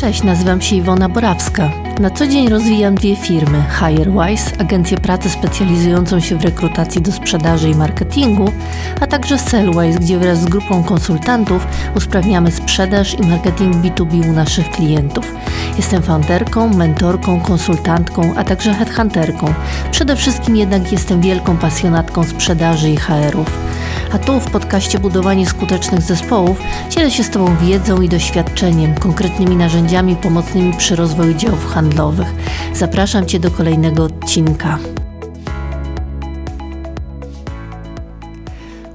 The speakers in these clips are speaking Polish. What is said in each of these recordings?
Cześć, nazywam się Iwona Borawska. Na co dzień rozwijam dwie firmy: HireWise, agencję pracy specjalizującą się w rekrutacji do sprzedaży i marketingu, a także Sellwise, gdzie wraz z grupą konsultantów usprawniamy sprzedaż i marketing B2B u naszych klientów. Jestem founderką, mentorką, konsultantką, a także headhunterką. Przede wszystkim jednak jestem wielką pasjonatką sprzedaży i HR-ów. A tu w podcaście Budowanie skutecznych zespołów dzielę się z Tobą wiedzą i doświadczeniem, konkretnymi narzędziami pomocnymi przy rozwoju działów handlowych. Zapraszam Cię do kolejnego odcinka.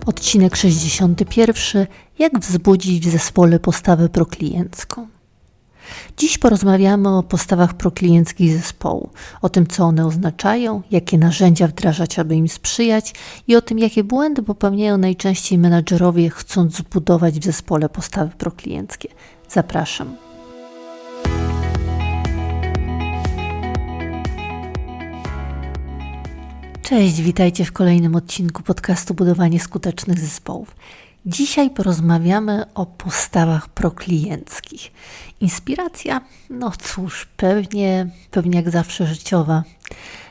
Odcinek 61. Jak wzbudzić w zespole postawę prokliencką? Dziś porozmawiamy o postawach proklienckiich zespołu, o tym, co one oznaczają, jakie narzędzia wdrażać, aby im sprzyjać i o tym, jakie błędy popełniają najczęściej menadżerowie, chcąc zbudować w zespole postawy proklienckie. Zapraszam. Cześć, witajcie w kolejnym odcinku podcastu Budowanie skutecznych zespołów. Dzisiaj porozmawiamy o postawach proklienckich. Inspiracja, no cóż, pewnie, pewnie jak zawsze życiowa.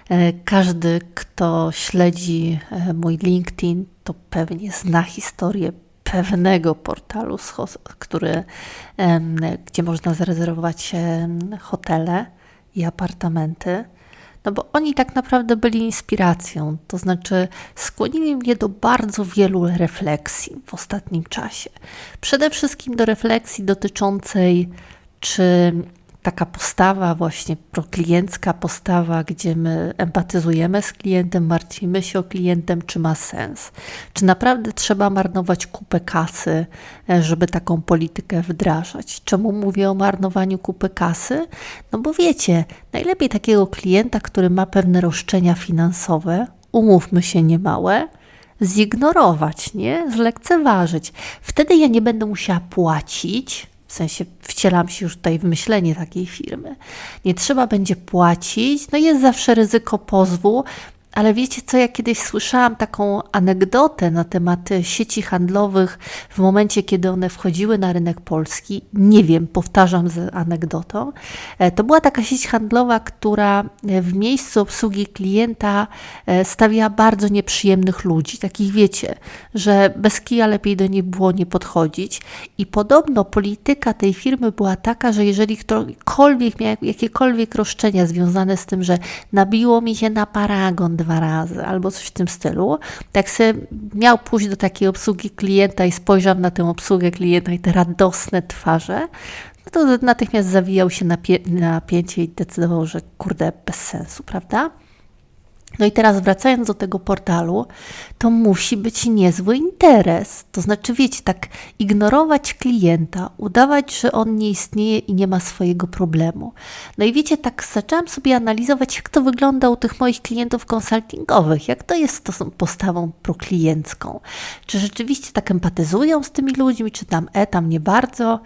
E, każdy, kto śledzi e, mój LinkedIn, to pewnie zna historię pewnego portalu, który, gdzie można zarezerwować hotele i apartamenty. No bo oni tak naprawdę byli inspiracją, to znaczy skłonili mnie do bardzo wielu refleksji w ostatnim czasie. Przede wszystkim do refleksji dotyczącej, czy taka postawa właśnie prokliencka postawa, gdzie my empatyzujemy z klientem, martwimy się o klientem, czy ma sens? Czy naprawdę trzeba marnować kupę kasy, e, żeby taką politykę wdrażać? Czemu mówię o marnowaniu kupy kasy? No bo wiecie, najlepiej takiego klienta, który ma pewne roszczenia finansowe, umówmy się niemałe, zignorować, nie? Zlekceważyć. Wtedy ja nie będę musiała płacić, w sensie wcielam się już tutaj w myślenie takiej firmy. Nie trzeba będzie płacić, no jest zawsze ryzyko pozwu, ale wiecie co, ja kiedyś słyszałam taką anegdotę na temat sieci handlowych w momencie, kiedy one wchodziły na rynek polski. Nie wiem, powtarzam z anegdotą. E, to była taka sieć handlowa, która w miejscu obsługi klienta e, stawiała bardzo nieprzyjemnych ludzi. Takich wiecie, że bez kija lepiej do niej było nie podchodzić. I podobno polityka tej firmy była taka, że jeżeli ktokolwiek miał jakiekolwiek roszczenia związane z tym, że nabiło mi się na paragon, dwa razy albo coś w tym stylu. Tak sobie miał pójść do takiej obsługi klienta i spojrzał na tę obsługę klienta i te radosne twarze, no to natychmiast zawijał się napięcie i decydował, że kurde, bez sensu, prawda? No i teraz wracając do tego portalu, to musi być niezły interes. To znaczy, wiecie, tak ignorować klienta, udawać, że on nie istnieje i nie ma swojego problemu. No i wiecie, tak zaczęłam sobie analizować, jak to wygląda u tych moich klientów konsultingowych, jak to jest z tą postawą prokliencką. Czy rzeczywiście tak empatyzują z tymi ludźmi, czy tam e, tam nie bardzo.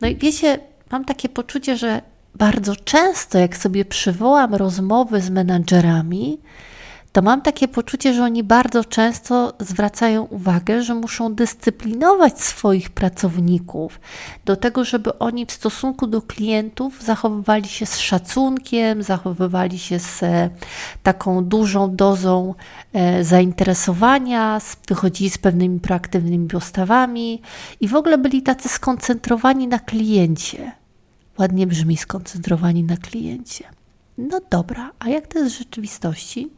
No i wiecie, mam takie poczucie, że bardzo często, jak sobie przywołam rozmowy z menadżerami, to mam takie poczucie, że oni bardzo często zwracają uwagę, że muszą dyscyplinować swoich pracowników do tego, żeby oni w stosunku do klientów zachowywali się z szacunkiem, zachowywali się z e, taką dużą dozą e, zainteresowania, wychodzili z pewnymi proaktywnymi postawami i w ogóle byli tacy skoncentrowani na kliencie. Ładnie brzmi skoncentrowani na kliencie. No dobra, a jak to jest w rzeczywistości?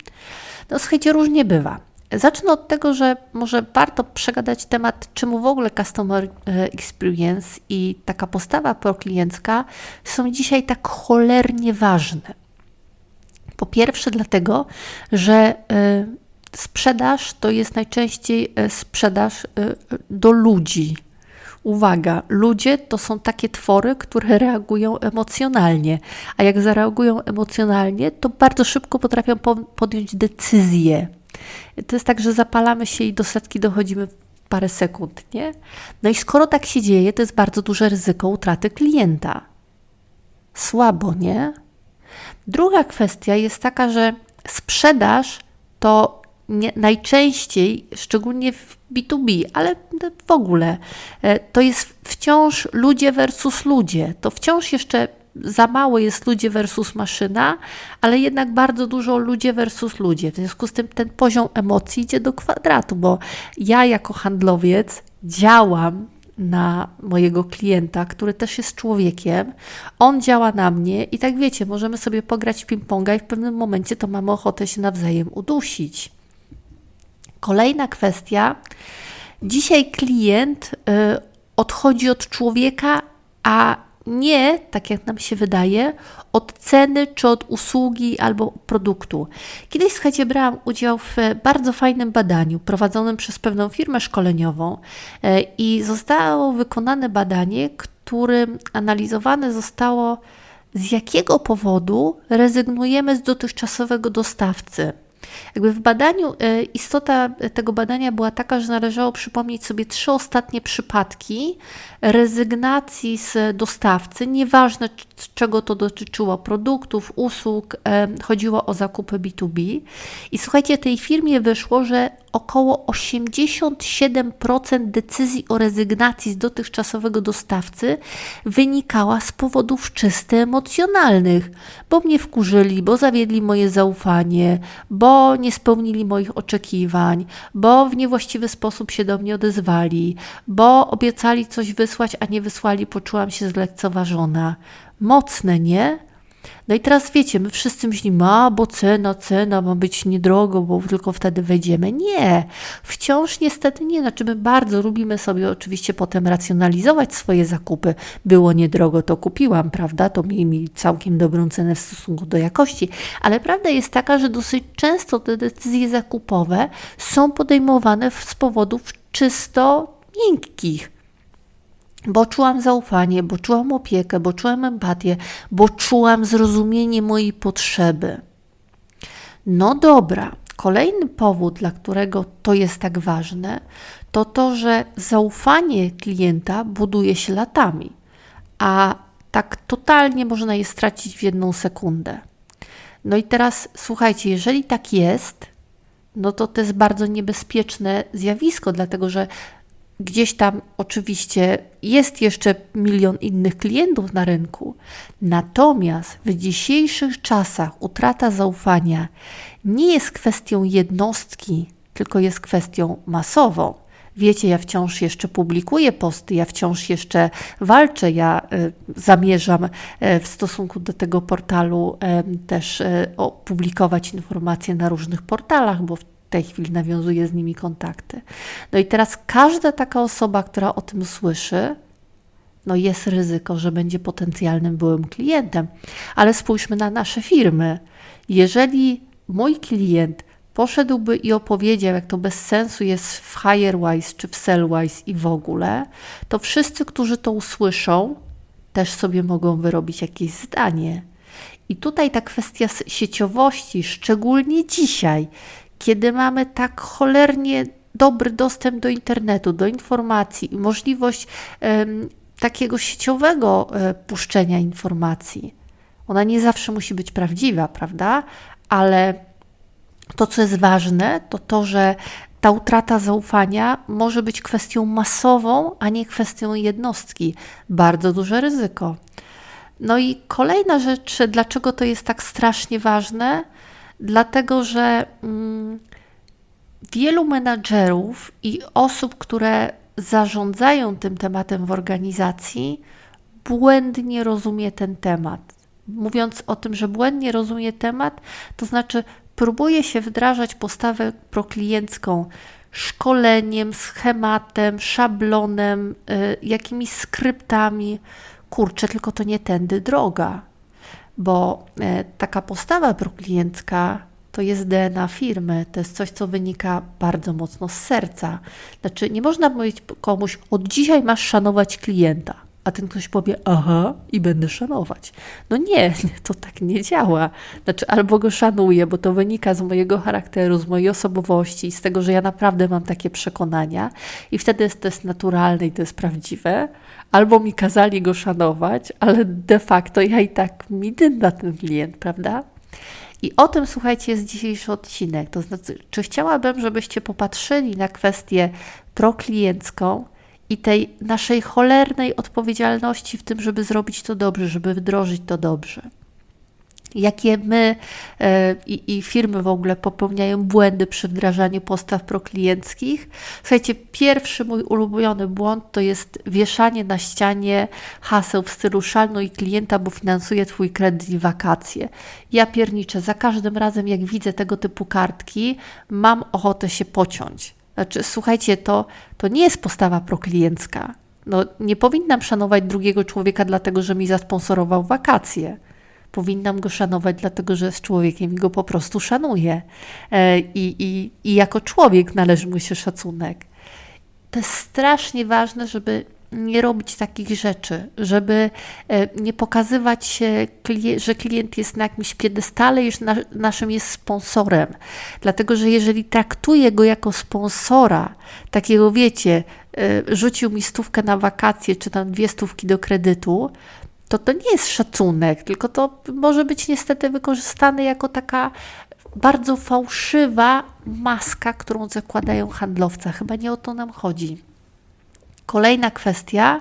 No słuchajcie, różnie bywa. Zacznę od tego, że może warto przegadać temat, czemu w ogóle customer e, experience i taka postawa prokliencka są dzisiaj tak cholernie ważne. Po pierwsze, dlatego, że e, sprzedaż to jest najczęściej e, sprzedaż do ludzi, Uwaga, ludzie to są takie twory, które reagują emocjonalnie, a jak zareagują emocjonalnie, to bardzo szybko potrafią podjąć decyzję. To jest tak, że zapalamy się i do setki dochodzimy w parę sekund, nie? No i skoro tak się dzieje, to jest bardzo duże ryzyko utraty klienta. Słabo, nie? Druga kwestia jest taka, że sprzedaż to nie, najczęściej, szczególnie w B2B, ale w ogóle, e, to jest wciąż ludzie versus ludzie. To wciąż jeszcze za mało jest ludzie versus maszyna, ale jednak bardzo dużo ludzie versus ludzie. W związku z tym ten poziom emocji idzie do kwadratu, bo ja jako handlowiec działam na mojego klienta, który też jest człowiekiem, on działa na mnie i tak wiecie, możemy sobie pograć ping-ponga i w pewnym momencie to mamy ochotę się nawzajem udusić. Kolejna kwestia. Dzisiaj klient y, odchodzi od człowieka, a nie, tak jak nam się wydaje, od ceny czy od usługi albo produktu. Kiedyś, słuchajcie, brałam udział w bardzo fajnym badaniu prowadzonym przez pewną firmę szkoleniową e, i zostało wykonane badanie, którym analizowane zostało, z jakiego powodu rezygnujemy z dotychczasowego dostawcy. Jakby w badaniu, e, istota tego badania była taka, że należało przypomnieć sobie trzy ostatnie przypadki rezygnacji z dostawcy, nieważne czego to dotyczyło, produktów, usług, e, chodziło o zakupy B2B. I słuchajcie, tej firmie wyszło, że około 87% decyzji o rezygnacji z dotychczasowego dostawcy wynikała z powodów czysto emocjonalnych, bo mnie wkurzyli, bo zawiedli moje zaufanie, bo nie spełnili moich oczekiwań, bo w niewłaściwy sposób się do mnie odezwali, bo obiecali coś wysłać, a nie wysłali, poczułam się zlekceważona. Mocne, nie? No i teraz wiecie, my wszyscy myślimy, a bo cena, cena ma być niedrogo, bo tylko wtedy wejdziemy. Nie, wciąż niestety nie. Znaczy my bardzo lubimy sobie oczywiście potem racjonalizować swoje zakupy. Było niedrogo, to kupiłam, prawda? To mi, mi całkiem dobrą cenę w stosunku do jakości. Ale prawda jest taka, że dosyć często te decyzje zakupowe są podejmowane z powodów czysto miękkich bo czułam zaufanie, bo czułam opiekę, bo czułam empatię, bo czułam zrozumienie mojej potrzeby. No dobra, kolejny powód, dla którego to jest tak ważne, to to, że zaufanie klienta buduje się latami, a tak totalnie można je stracić w jedną sekundę. No i teraz słuchajcie, jeżeli tak jest, no to to jest bardzo niebezpieczne zjawisko, dlatego że Gdzieś tam oczywiście jest jeszcze milion innych klientów na rynku. Natomiast w dzisiejszych czasach utrata zaufania nie jest kwestią jednostki, tylko jest kwestią masową. Wiecie, ja wciąż jeszcze publikuję posty, ja wciąż jeszcze walczę, ja y, zamierzam y, w stosunku do tego portalu y, też opublikować informacje na różnych portalach, bo tej chwili nawiązuje z nimi kontakty. No i teraz każda taka osoba, która o tym słyszy, no jest ryzyko, że będzie potencjalnym byłym klientem. Ale spójrzmy na nasze firmy. Jeżeli mój klient poszedłby i opowiedział, jak to bez sensu jest w HireWise czy w SellWise i w ogóle, to wszyscy, którzy to usłyszą, też sobie mogą wyrobić jakieś zdanie. I tutaj ta kwestia sieciowości, szczególnie dzisiaj, kiedy mamy tak cholernie dobry dostęp do internetu, do informacji i możliwość um, takiego sieciowego um, puszczenia informacji. Ona nie zawsze musi być prawdziwa, prawda? Ale to, co jest ważne, to to, że ta utrata zaufania może być kwestią masową, a nie kwestią jednostki. Bardzo duże ryzyko. No i kolejna rzecz, dlaczego to jest tak strasznie ważne, dlatego że mm, wielu menadżerów i osób, które zarządzają tym tematem w organizacji, błędnie rozumie ten temat. Mówiąc o tym, że błędnie rozumie temat, to znaczy próbuje się wdrażać postawę prokliencką szkoleniem, schematem, szablonem, y, jakimiś skryptami. Kurczę, tylko to nie tędy droga bo e, taka postawa prokliencka to jest DNA firmy, to jest coś, co wynika bardzo mocno z serca. Znaczy, nie można powiedzieć komuś, od dzisiaj masz szanować klienta, a ten ktoś powie, aha, i będę szanować. No nie, to tak nie działa. Znaczy, albo go szanuję, bo to wynika z mojego charakteru, z mojej osobowości, z tego, że ja naprawdę mam takie przekonania, i wtedy to jest naturalne i to jest prawdziwe, albo mi kazali go szanować, ale de facto ja i tak mi dynda ten klient, prawda? I o tym, słuchajcie, jest dzisiejszy odcinek. To znaczy, czy chciałabym, żebyście popatrzyli na kwestię prokliencką i tej naszej cholernej odpowiedzialności w tym, żeby zrobić to dobrze, żeby wdrożyć to dobrze jakie my e, i, i, firmy w ogóle popełniają błędy przy wdrażaniu postaw proklienckich. Słuchajcie, pierwszy mój ulubiony błąd to jest wieszanie na ścianie haseł w stylu szanuj klienta, bo finansuje Twój kredyt i wakacje. Ja pierniczę, za każdym razem jak widzę tego typu kartki, mam ochotę się pociąć. Znaczy, słuchajcie, to, to nie jest postawa prokliencka. No, nie powinnam szanować drugiego człowieka, dlatego że mi zasponsorował wakacje powinnam go szanować, dlatego że jest człowiekiem i go po prostu szanuję. E, I, i, I jako człowiek należy mu się szacunek. To jest strasznie ważne, żeby nie robić takich rzeczy, żeby e, nie pokazywać się, że klient jest na jakimś piedestale, już naszym jest sponsorem. Dlatego, że jeżeli traktuję go jako sponsora, takiego wiecie, e, rzucił mi stówkę na wakacje, czy tam dwie stówki do kredytu, to to nie jest szacunek, tylko to może być niestety wykorzystane jako taka bardzo fałszywa maska, którą zakładają handlowca. Chyba nie o to nam chodzi. Kolejna kwestia,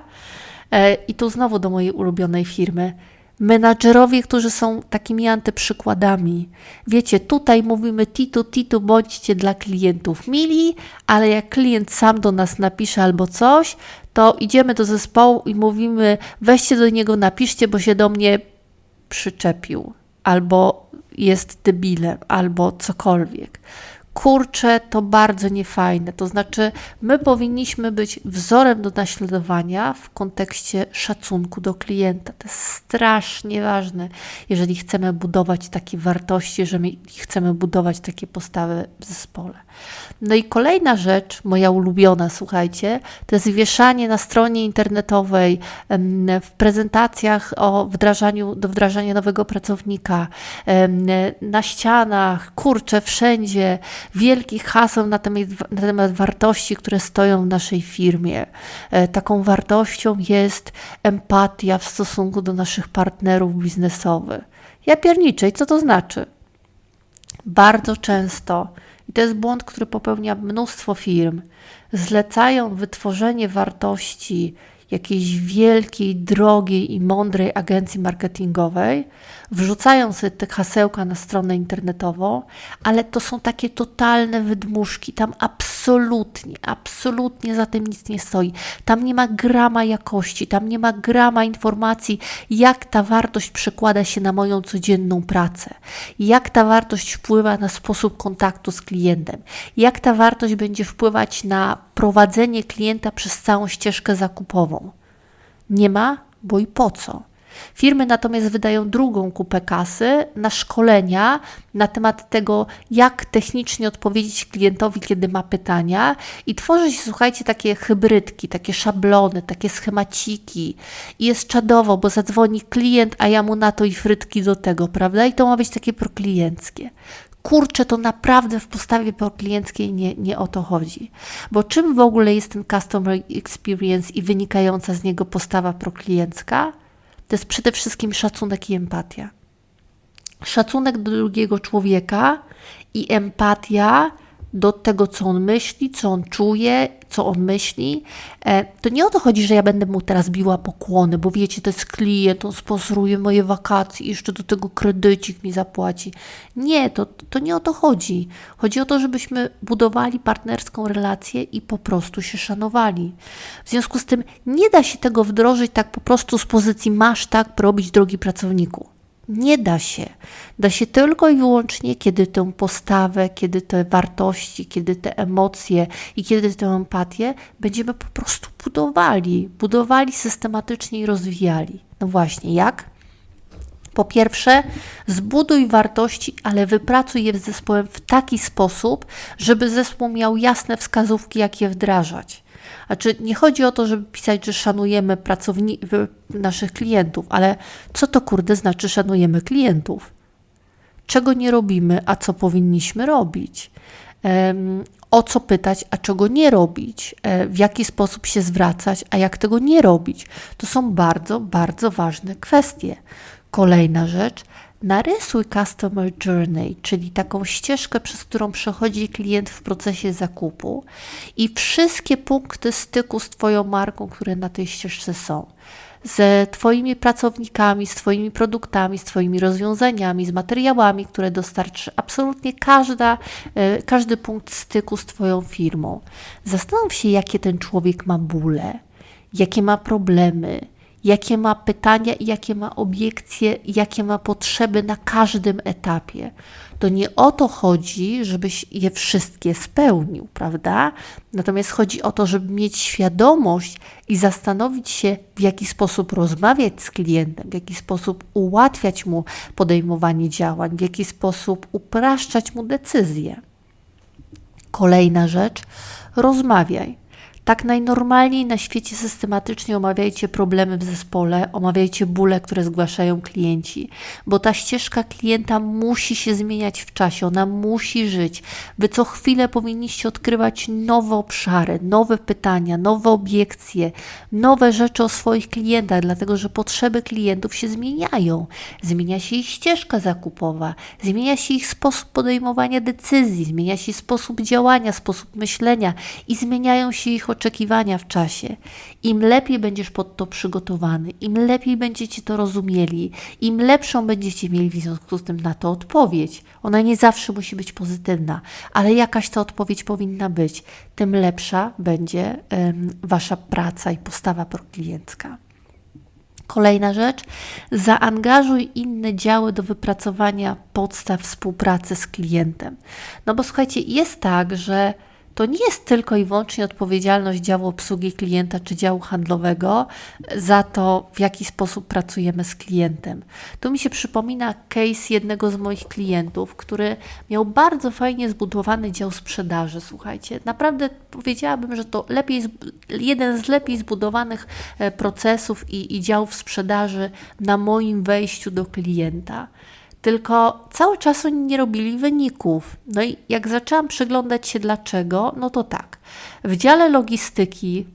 e, i tu znowu do mojej ulubionej firmy menadżerowie, którzy są takimi antyprzykładami. Wiecie, tutaj mówimy titu, titu, bądźcie dla klientów mili, ale jak klient sam do nas napisze albo coś, to idziemy do zespołu i mówimy, weźcie do niego, napiszcie, bo się do mnie przyczepił, albo jest debilem, albo cokolwiek kurczę, to bardzo niefajne. To znaczy, my powinniśmy być wzorem do naśladowania w kontekście szacunku do klienta. To jest strasznie ważne, jeżeli chcemy budować takie wartości, jeżeli chcemy budować takie postawy w zespole. No i kolejna rzecz, moja ulubiona, słuchajcie, to jest wieszanie na stronie internetowej, w prezentacjach o wdrażaniu, do wdrażania nowego pracownika, na ścianach, kurczę, wszędzie, wielkich haseł na temat, na temat wartości, które stoją w naszej firmie. E, taką wartością jest empatia w stosunku do naszych partnerów biznesowych. Ja pierniczę, i co to znaczy? Bardzo często, i to jest błąd, który popełnia mnóstwo firm, zlecają wytworzenie wartości jakiejś wielkiej, drogiej i mądrej agencji marketingowej, wrzucają sobie te hasełka na stronę internetową, ale to są takie totalne wydmuszki. Tam absolutnie, absolutnie za tym nic nie stoi. Tam nie ma grama jakości, tam nie ma grama informacji, jak ta wartość przekłada się na moją codzienną pracę, jak ta wartość wpływa na sposób kontaktu z klientem, jak ta wartość będzie wpływać na prowadzenie klienta przez całą ścieżkę zakupową. Nie ma, bo i po co? Firmy natomiast wydają drugą kupę kasy na szkolenia na temat tego, jak technicznie odpowiedzieć klientowi, kiedy ma pytania, i tworzy się, słuchajcie, takie hybrydki, takie szablony, takie schemaciki. I jest czadowo, bo zadzwoni klient, a ja mu na to i frytki do tego, prawda? I to ma być takie proklienckie kurczę, to naprawdę w postawie proklienckiej nie, nie o to chodzi. Bo czym w ogóle jest ten customer experience i wynikająca z niego postawa prokliencka? To jest przede wszystkim szacunek i empatia. Szacunek do drugiego człowieka i empatia do tego, co on myśli, co on czuje, co on myśli. E, to nie o to chodzi, że ja będę mu teraz biła pokłony, bo wiecie, to jest klient, on sponsoruje moje wakacje jeszcze do tego kredycik mi zapłaci. Nie, to, to nie o to chodzi. Chodzi o to, żebyśmy budowali partnerską relację i po prostu się szanowali. W związku z tym nie da się tego wdrożyć tak po prostu z pozycji masz tak robić, drogi pracowniku. Nie da się. Da się tylko i wyłącznie, kiedy tę postawę, kiedy te wartości, kiedy te emocje i kiedy tę empatię będziemy po prostu budowali. Budowali systematycznie i rozwijali. No właśnie, jak? Po pierwsze, zbuduj wartości, ale wypracuj je z zespołem w taki sposób, żeby zespół miał jasne wskazówki, jak je wdrażać. Znaczy, nie chodzi o to, żeby pisać, że szanujemy pracowni- naszych klientów, ale co to kurde znaczy szanujemy klientów? Czego nie robimy, a co powinniśmy robić? Um, o co pytać, a czego nie robić, e, w jaki sposób się zwracać, a jak tego nie robić. To są bardzo, bardzo ważne kwestie. Kolejna rzecz, narysuj customer journey, czyli taką ścieżkę, przez którą przechodzi klient w procesie zakupu i wszystkie punkty styku z Twoją marką, które na tej ścieżce są z Twoimi pracownikami, z Twoimi produktami, z Twoimi rozwiązaniami, z materiałami, które dostarczy absolutnie każda, e, każdy punkt styku z Twoją firmą. Zastanów się, jakie ten człowiek ma bóle, jakie ma problemy, jakie ma pytania i jakie ma obiekcje, jakie ma potrzeby na każdym etapie. To nie o to chodzi, żebyś je wszystkie spełnił, prawda? Natomiast chodzi o to, żeby mieć świadomość i zastanowić się, w jaki sposób rozmawiać z klientem, w jaki sposób ułatwiać mu podejmowanie działań, w jaki sposób upraszczać mu decyzje. Kolejna rzecz, rozmawiaj. Tak najnormalniej na świecie systematycznie omawiajcie problemy w zespole, omawiajcie bóle, które zgłaszają klienci, bo ta ścieżka klienta musi się zmieniać w czasie, ona musi żyć. Wy co chwilę powinniście odkrywać nowe obszary, nowe pytania, nowe obiekcje, nowe rzeczy o swoich klientach, dlatego że potrzeby klientów się zmieniają. Zmienia się ich ścieżka zakupowa, zmienia się ich sposób podejmowania decyzji, zmienia się sposób działania, sposób myślenia i zmieniają się ich oczekiwania w czasie. Im lepiej będziesz pod to przygotowany, im lepiej będziecie to rozumieli, im lepszą będziecie mieli w związku z tym na to odpowiedź. Ona nie zawsze musi być pozytywna, ale jakaś ta odpowiedź powinna być. Tym lepsza będzie um, Wasza praca i postawa prokliencka. Kolejna rzecz, zaangażuj inne działy do wypracowania podstaw współpracy z klientem. No bo słuchajcie, jest tak, że to nie jest tylko i wyłącznie odpowiedzialność działu obsługi klienta czy działu handlowego za to, w jaki sposób pracujemy z klientem. Tu mi się przypomina case jednego z moich klientów, który miał bardzo fajnie zbudowany dział sprzedaży. Słuchajcie, naprawdę powiedziałabym, że to lepiej, jeden z lepiej zbudowanych e, procesów i, i działów sprzedaży na moim wejściu do klienta. Tylko cały czas oni nie robili wyników. No i jak zaczęłam przyglądać się dlaczego, no to tak. W dziale logistyki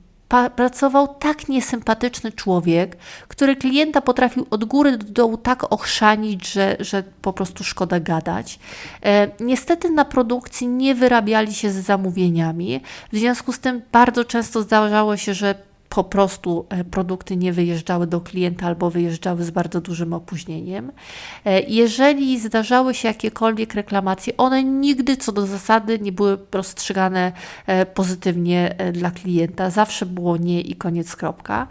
pracował tak niesympatyczny człowiek, który klienta potrafił od góry do dołu tak ochrzanić, że, że po prostu szkoda gadać. E, niestety na produkcji nie wyrabiali się z zamówieniami, w związku z tym bardzo często zdarzało się, że po prostu e, produkty nie wyjeżdżały do klienta albo wyjeżdżały z bardzo dużym opóźnieniem. E, jeżeli zdarzały się jakiekolwiek reklamacje, one nigdy co do zasady nie były rozstrzygane e, pozytywnie dla klienta. Zawsze było nie i koniec kropka.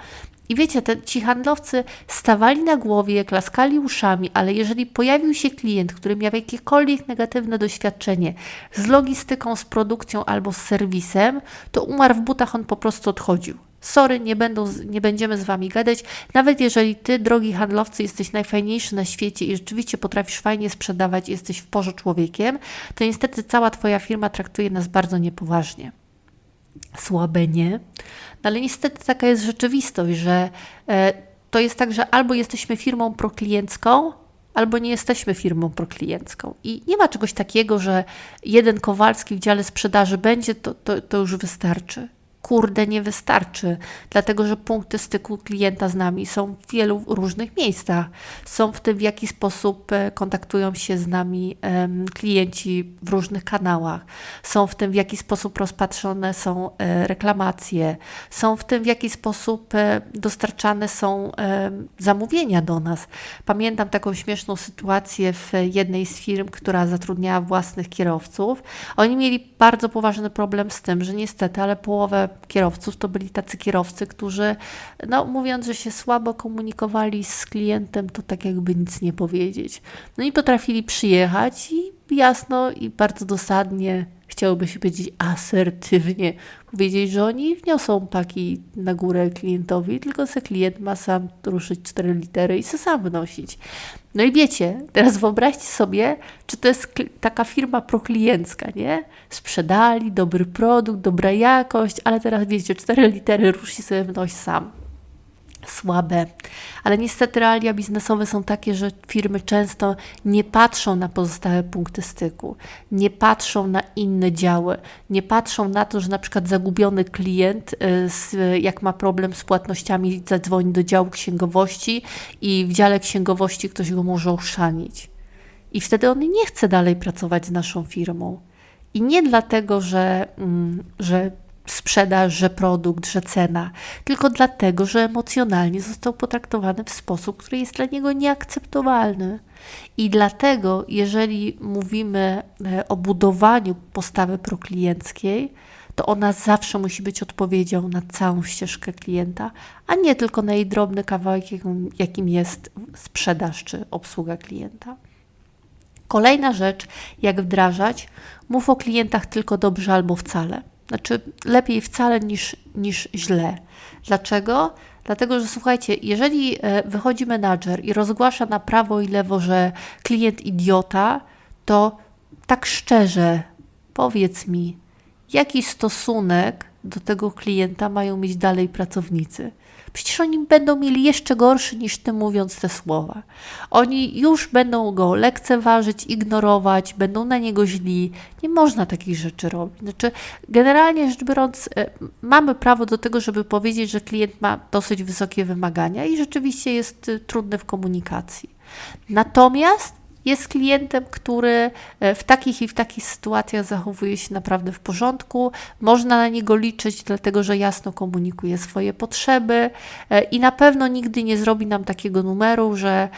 I wiecie, te, ci handlowcy stawali na głowie, klaskali uszami, ale jeżeli pojawił się klient, który miał jakiekolwiek negatywne doświadczenie z logistyką, z produkcją albo z serwisem, to umarł w butach, on po prostu odchodził. Sorry, nie, będą, nie będziemy z Wami gadać. Nawet jeżeli Ty, drogi handlowcy, jesteś najfajniejszy na świecie i rzeczywiście potrafisz fajnie sprzedawać, jesteś w porze człowiekiem, to niestety cała Twoja firma traktuje nas bardzo niepoważnie. Słabe nie, no ale niestety taka jest rzeczywistość, że e, to jest tak, że albo jesteśmy firmą prokliencką, albo nie jesteśmy firmą prokliencką. I nie ma czegoś takiego, że jeden Kowalski w dziale sprzedaży będzie, to, to, to już wystarczy kurde, nie wystarczy, dlatego że punkty styku klienta z nami są w wielu różnych miejscach. Są w tym, w jaki sposób e, kontaktują się z nami klienci w różnych kanałach, są w tym, w jaki sposób rozpatrzone są e, reklamacje, są w tym, w jaki sposób e, dostarczane są zamówienia do nas. Pamiętam taką śmieszną sytuację w jednej z firm, która zatrudniała własnych kierowców. Oni mieli bardzo poważny problem z tym, że niestety, ale połowę kierowców to byli tacy kierowcy, którzy, no mówiąc, że się słabo komunikowali z klientem, to tak jakby nic nie powiedzieć. No i potrafili przyjechać i jasno i bardzo dosadnie chciałoby się powiedzieć asertywnie, powiedzieć, że oni wniosą paki na górę klientowi, tylko se klient ma sam ruszyć cztery litery i se sam wnosić. No i wiecie, teraz wyobraźcie sobie, czy to jest taka firma prokliencka, nie? Sprzedali dobry produkt, dobra jakość, ale teraz wiecie, cztery litery rusz i sobie wnoś sam słabe. Ale niestety realia biznesowe są takie, że firmy często nie patrzą na pozostałe punkty styku, nie patrzą na inne działy, nie patrzą na to, że na przykład zagubiony klient, y, jak ma problem z płatnościami, zadzwoni do działu księgowości i w dziale księgowości ktoś go może oszanić. I wtedy on nie chce dalej pracować z naszą firmą. I nie dlatego, że, mm, że sprzedaż, że produkt, że cena, tylko dlatego, że emocjonalnie został potraktowany w sposób, który jest dla niego nieakceptowalny. I dlatego, jeżeli mówimy e, o budowaniu postawy proklienckiej, to ona zawsze musi być odpowiedzią na całą ścieżkę klienta, a nie tylko na jej drobny kawałek, jakim jest sprzedaż czy obsługa klienta. Kolejna rzecz, jak wdrażać, mów o klientach tylko dobrze albo wcale. Znaczy, lepiej wcale niż, niż źle. Dlaczego? Dlatego, że słuchajcie, jeżeli e, wychodzi menadżer i rozgłasza na prawo i lewo, że klient idiota, to tak szczerze powiedz mi, jaki stosunek do tego klienta mają mieć dalej pracownicy. Przecież oni będą mieli jeszcze gorszy niż ty mówiąc te słowa. Oni już będą go lekceważyć, ignorować, będą na niego źli. Nie można takich rzeczy robić. Znaczy, generalnie rzecz biorąc, e, mamy prawo do tego, żeby powiedzieć, że klient ma dosyć wysokie wymagania i rzeczywiście jest e, trudny w komunikacji. Natomiast jest klientem, który e, w takich i w takich sytuacjach zachowuje się naprawdę w porządku. Można na niego liczyć, dlatego że jasno komunikuje swoje potrzeby e, i na pewno nigdy nie zrobi nam takiego numeru, że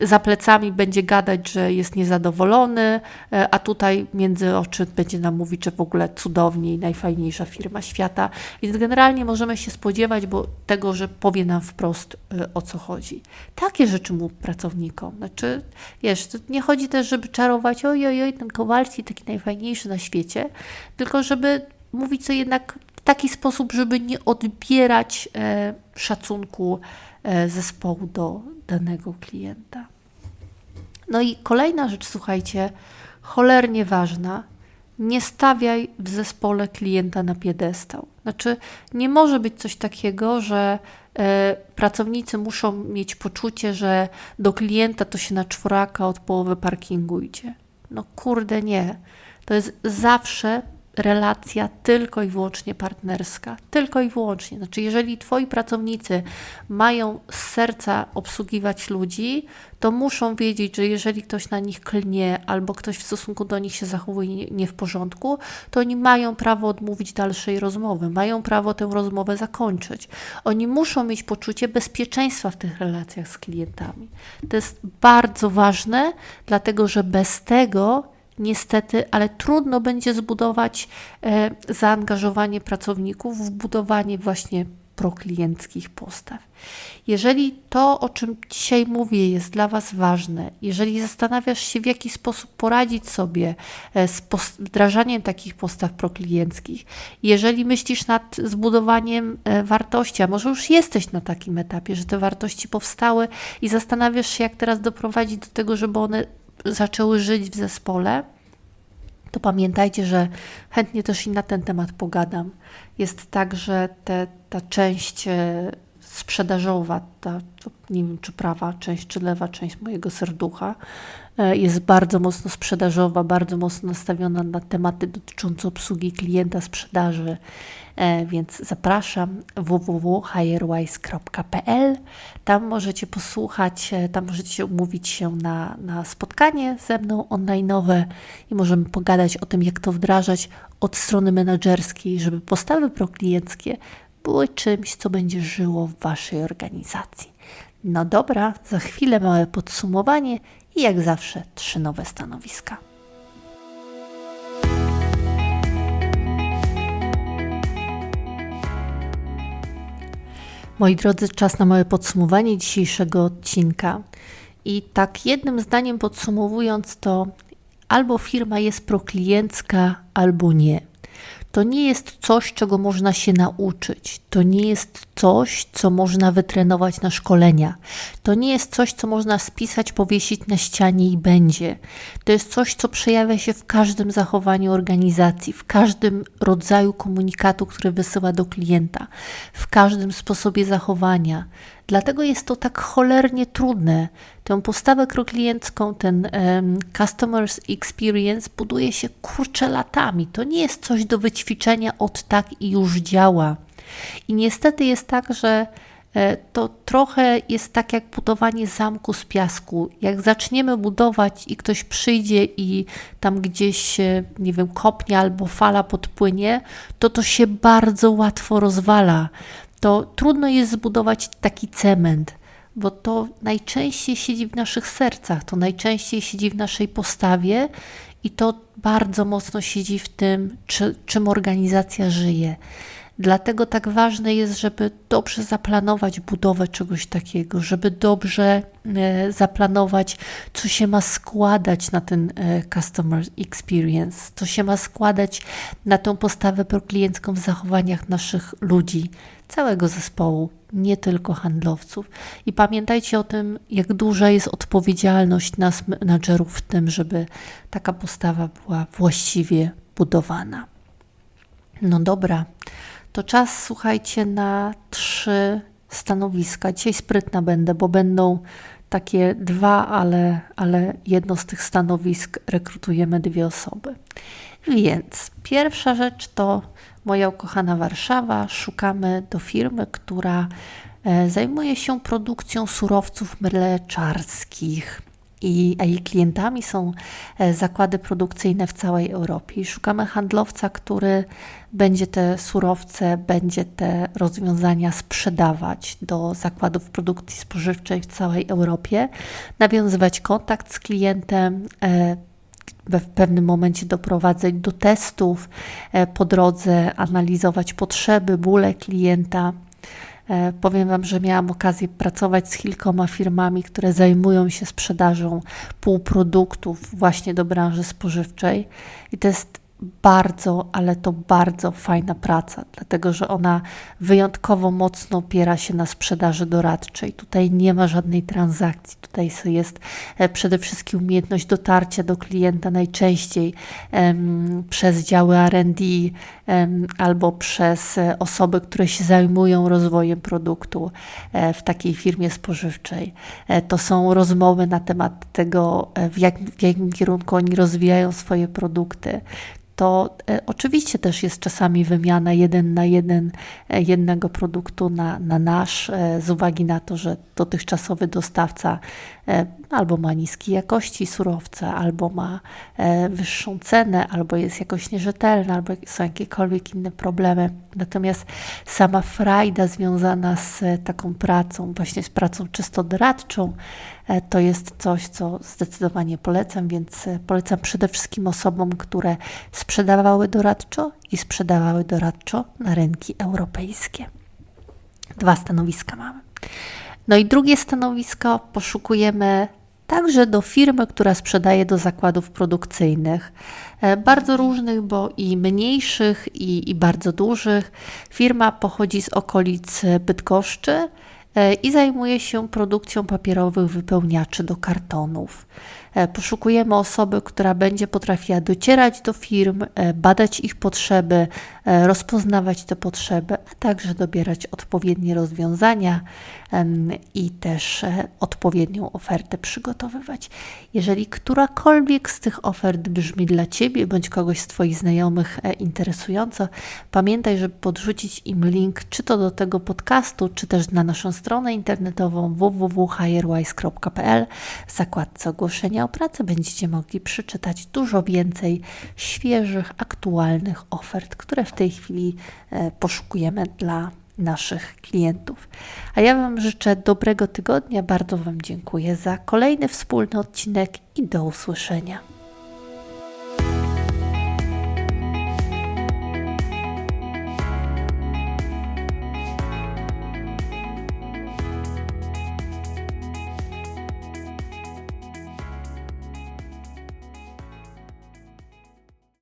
za plecami będzie gadać, że jest niezadowolony, e, a tutaj między oczy będzie nam mówić, że w ogóle cudownie i najfajniejsza firma świata. Więc generalnie możemy się spodziewać bo tego, że powie nam wprost o co chodzi. Takie rzeczy mu pracownikom. Znaczy, wiesz, wiesz, nie chodzi też, żeby czarować, oj, oj, oj, ten Kowalski taki najfajniejszy na świecie, tylko żeby mówić to jednak w taki sposób, żeby nie odbierać e, szacunku e, zespołu do danego klienta. No i kolejna rzecz, słuchajcie, cholernie ważna, nie stawiaj w zespole klienta na piedestał. Znaczy, nie może być coś takiego, że e, pracownicy muszą mieć poczucie, że do klienta to się na czworaka od połowy parkingu idzie. No kurde, nie. To jest zawsze relacja tylko i wyłącznie partnerska. Tylko i wyłącznie. Znaczy, jeżeli twoi pracownicy mają z serca obsługiwać ludzi, to muszą wiedzieć, że jeżeli ktoś na nich klnie albo ktoś w stosunku do nich się zachowuje nie w porządku, to oni mają prawo odmówić dalszej rozmowy, mają prawo tę rozmowę zakończyć. Oni muszą mieć poczucie bezpieczeństwa w tych relacjach z klientami. To jest bardzo ważne, dlatego że bez tego niestety, ale trudno będzie zbudować e, zaangażowanie pracowników w budowanie właśnie proklienckich postaw. Jeżeli to, o czym dzisiaj mówię, jest dla Was ważne, jeżeli zastanawiasz się, w jaki sposób poradzić sobie e, z wdrażaniem takich postaw proklienckich, jeżeli myślisz nad zbudowaniem e, wartości, a może już jesteś na takim etapie, że te wartości powstały i zastanawiasz się, jak teraz doprowadzić do tego, żeby one zaczęły żyć w zespole, to pamiętajcie, że chętnie też i na ten temat pogadam. Jest tak, że te, ta część e, sprzedażowa, ta, nie wiem czy prawa część, czy lewa część mojego serducha, jest bardzo mocno sprzedażowa, bardzo mocno nastawiona na tematy dotyczące obsługi klienta, sprzedaży. E, więc zapraszam www.higherwise.pl. Tam możecie posłuchać, e, tam możecie umówić się na, na spotkanie ze mną online'owe i możemy pogadać o tym, jak to wdrażać od strony menedżerskiej, żeby postawy proklienckie były czymś, co będzie żyło w Waszej organizacji. No dobra, za chwilę małe podsumowanie i jak zawsze trzy nowe stanowiska. Moi drodzy, czas na małe podsumowanie dzisiejszego odcinka. I tak jednym zdaniem podsumowując to, albo firma jest prokliencka, albo nie. To nie jest coś, czego można się nauczyć. To nie jest coś, co można wytrenować na szkolenia. To nie jest coś, co można spisać, powiesić na ścianie i będzie. To jest coś, co przejawia się w każdym zachowaniu organizacji, w każdym rodzaju komunikatu, który wysyła do klienta, w każdym sposobie zachowania. Dlatego jest to tak cholernie trudne. Tę postawę krokliencką, ten um, customers experience buduje się kurczę latami. To nie jest coś do wyćwiczenia od tak i już działa. I niestety jest tak, że e, to trochę jest tak jak budowanie zamku z piasku. Jak zaczniemy budować i ktoś przyjdzie i tam gdzieś, nie wiem, kopnie albo fala podpłynie, to to się bardzo łatwo rozwala. To trudno jest zbudować taki cement, bo to najczęściej siedzi w naszych sercach, to najczęściej siedzi w naszej postawie i to bardzo mocno siedzi w tym, czy, czym organizacja żyje. Dlatego tak ważne jest, żeby dobrze zaplanować budowę czegoś takiego, żeby dobrze e, zaplanować, co się ma składać na ten e, customer experience, co się ma składać na tą postawę prokliencką w zachowaniach naszych ludzi, całego zespołu, nie tylko handlowców. I pamiętajcie o tym, jak duża jest odpowiedzialność nas, menadżerów, w tym, żeby taka postawa była właściwie budowana. No dobra to czas, słuchajcie, na trzy stanowiska. Dzisiaj sprytna będę, bo będą takie dwa, ale, ale jedno z tych stanowisk rekrutujemy dwie osoby. Więc pierwsza rzecz to moja ukochana Warszawa. Szukamy do firmy, która e, zajmuje się produkcją surowców mleczarskich i, a jej klientami są e, zakłady produkcyjne w całej Europie. Szukamy handlowca, który będzie te surowce, będzie te rozwiązania sprzedawać do zakładów produkcji spożywczej w całej Europie, nawiązywać kontakt z klientem, e, w pewnym momencie doprowadzać do testów, e, po drodze analizować potrzeby, bóle klienta. E, powiem Wam, że miałam okazję pracować z kilkoma firmami, które zajmują się sprzedażą półproduktów właśnie do branży spożywczej i to jest bardzo, ale to bardzo fajna praca, dlatego że ona wyjątkowo mocno opiera się na sprzedaży doradczej. Tutaj nie ma żadnej transakcji, tutaj jest e, przede wszystkim umiejętność dotarcia do klienta najczęściej um, przez działy RD um, albo przez e, osoby, które się zajmują rozwojem produktu e, w takiej firmie spożywczej. To są rozmowy na temat tego, w, jak, w jakim kierunku oni rozwijają swoje produkty, to e, oczywiście też jest czasami wymiana jeden na jeden e, jednego produktu na, na nasz, e, z uwagi na to, że dotychczasowy dostawca albo ma niskiej jakości surowca, albo ma wyższą cenę, albo jest jakoś nierzetelny, albo są jakiekolwiek inne problemy. Natomiast sama frajda związana z taką pracą, właśnie z pracą czysto doradczą, to jest coś, co zdecydowanie polecam, więc e, polecam przede wszystkim osobom, które sprzedawały doradczo i sprzedawały doradczo na rynki europejskie. Dwa stanowiska mamy. No i drugie stanowisko poszukujemy także do firmy, która sprzedaje do zakładów produkcyjnych, e, bardzo różnych, bo i mniejszych, i, i bardzo dużych. Firma pochodzi z okolic Bydgoszczy E, i zajmuje się produkcją papierowych wypełniaczy do kartonów. E, poszukujemy osoby, która będzie potrafiła docierać do firm, e, badać ich potrzeby, rozpoznawać te potrzeby, a także dobierać odpowiednie rozwiązania i też odpowiednią ofertę przygotowywać. Jeżeli którakolwiek z tych ofert brzmi dla Ciebie bądź kogoś z Twoich znajomych interesująco, pamiętaj, żeby podrzucić im link czy to do tego podcastu, czy też na naszą stronę internetową www.hirewise.pl w zakładce ogłoszenia o pracę będziecie mogli przeczytać dużo więcej świeżych, aktualnych ofert, które w tej chwili e, poszukujemy dla naszych klientów. A ja Wam życzę dobrego tygodnia, bardzo Wam dziękuję za kolejny wspólny odcinek i do usłyszenia.